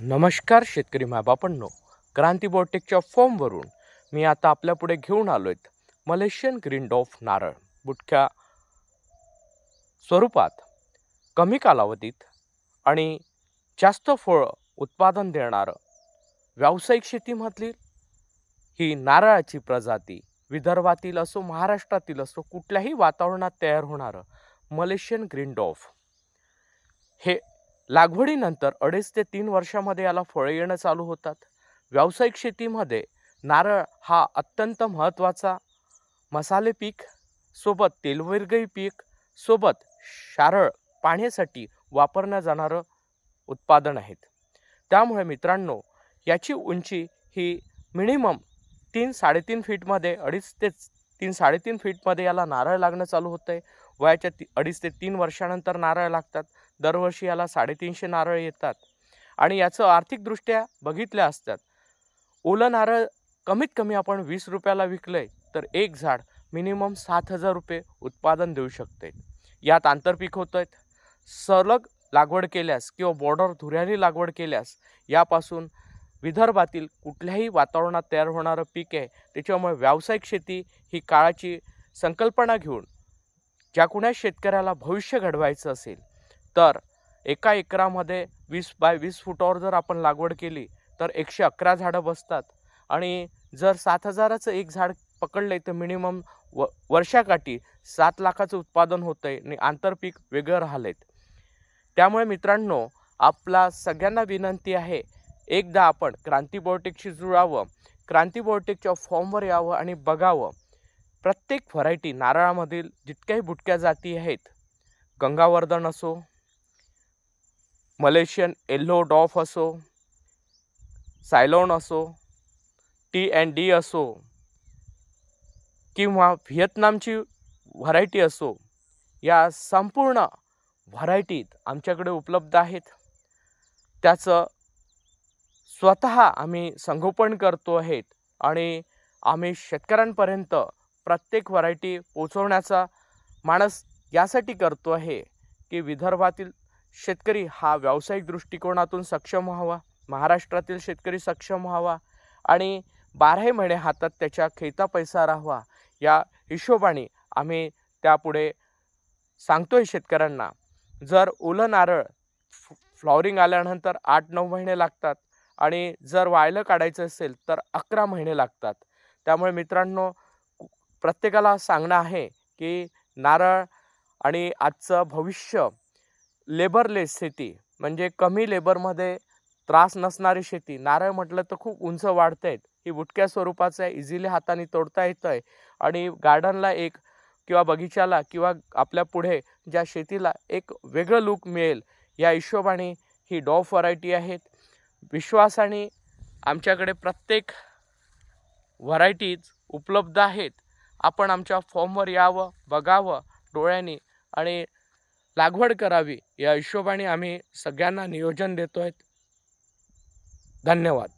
नमस्कार शेतकरी मायबापांनो. क्रांती बोटेकच्या फॉर्मवरून मी आता आपल्यापुढे घेऊन आलो आहेत मलेशियन ग्रीन डॉफ नारळ. बुटक्या स्वरूपात कमी कालावधीत आणि जास्त फळ उत्पादन देणारं व्यावसायिक शेतीमधली ही नारळाची प्रजाती विदर्भातील असो महाराष्ट्रातील असो कुठल्याही वातावरणात तयार होणारं मलेशियन ग्रीन डॉफ हे लागवडीनंतर अडीच ते तीन वर्षामध्ये याला फळं येणं चालू होतात. व्यावसायिक शेतीमध्ये नारळ हा अत्यंत महत्त्वाचा मसाले पीक सोबत तेलवर्गीय पीक सोबत शारळ पाण्यासाठी वापरल्या जाणारं उत्पादन आहेत. त्यामुळे मित्रांनो याची उंची ही मिनिमम तीन साडेतीन फीटमध्ये अडीच ते तीन साडेतीन फीटमध्ये याला नारळ लागणं चालू होतं आहे वयाच्या ती अडीच ते तीन वर्षानंतर नारळ लागतात. दरवर्षी याला साडेतीनशे नारळ येतात. आणि याचं आर्थिकदृष्ट्या बघितल्या असतात. ओलं नारळ कमीत कमी आपण वीस रुपयाला विकलं आहे तर एक झाड मिनिमम सात हजार रुपये उत्पादन देऊ शकते यात आंतरपीक होत आहेत सलग लागवड केल्यास किंवा बॉर्डर धुऱ्याने लागवड केल्यास यापासून विदर्भातील कुठल्याही वातावरणात तयार होणारं पीक आहे. त्याच्यामुळे व्यावसायिक शेती ही काळाची संकल्पना घेऊन ज्या कुण्या शेतकऱ्याला भविष्य घडवायचं असेल तर एका एकरामध्ये वीस बाय वीस फुटावर जर आपण लागवड केली तर एकशे अकरा झाडं बसतात. आणि जर सात हजाराचं एक झाड पकडले तर मिनिमम व वर्षाकाठी सात लाखाचं उत्पादन होतं आहे आणि आंतरपीक वेगळं राहिलं त्यामुळे मित्रांनो आपला सगळ्यांना विनंती आहे एकदा आपण क्रांती बोर्टेकशी जुळावं क्रांती बोर्टेकच्या फॉर्मवर यावं आणि बघावं. प्रत्येक व्हरायटी नारळामधील जितक्याही बुटक्या जाती आहेत गंगावर्धन असो मलेशियन येल्लो डॉफ असो सायलोन असो टी अँड डी असो किंवा व्हिएतनामची व्हरायटी असो या संपूर्ण व्हरायटीत आमच्याकडे उपलब्ध आहेत. त्याचं स्वतः आम्ही संगोपन करतो आहेत आणि आम्ही शेतकऱ्यांपर्यंत प्रत्येक व्हरायटी पोचवण्याचा माणस यासाठी करतो आहे की विदर्भातील शेतकरी हा व्यावसायिक दृष्टिकोनातून सक्षम व्हावा महाराष्ट्रातील शेतकरी सक्षम व्हावा आणि बाराही महिने हातात त्याच्या खेता पैसा राहावा या हिशोबाने आम्ही त्यापुढे सांगतोय शेतकऱ्यांना. जर ओलं नारळ फ्लॉवरिंग आल्यानंतर आठ नऊ महिने लागतात आणि जर वायलं काढायचं असेल तर अकरा महिने लागतात. त्यामुळे मित्रांनो प्रत्येकाला सांगणं आहे की नारळ आणि आजचं भविष्य लेबरलेस शेती म्हणजे कमी लेबरमध्ये त्रास नसणारी शेती. नारळ म्हटलं तर खूप उंच वाढत आहेत ही बुटक्या स्वरूपाचं आहे इझिली हाताने तोडता येतं आहे आणि गार्डनला एक किंवा बगीचाला किंवा आपल्या पुढे ज्या शेतीला एक वेगळं लूक मिळेल या हिशोबाने ही डॉफ व्हरायटी आहेत. विश्वासाने आमच्याकडे प्रत्येक व्हरायटीज उपलब्ध आहेत. आपण आमच्या फॉर्मवर यावं बघावं डोळ्यांनी आणि लागवड करावी. या हिशोबाने आम्ही सगळ्यांना नियोजन देतो आहेत धन्यवाद.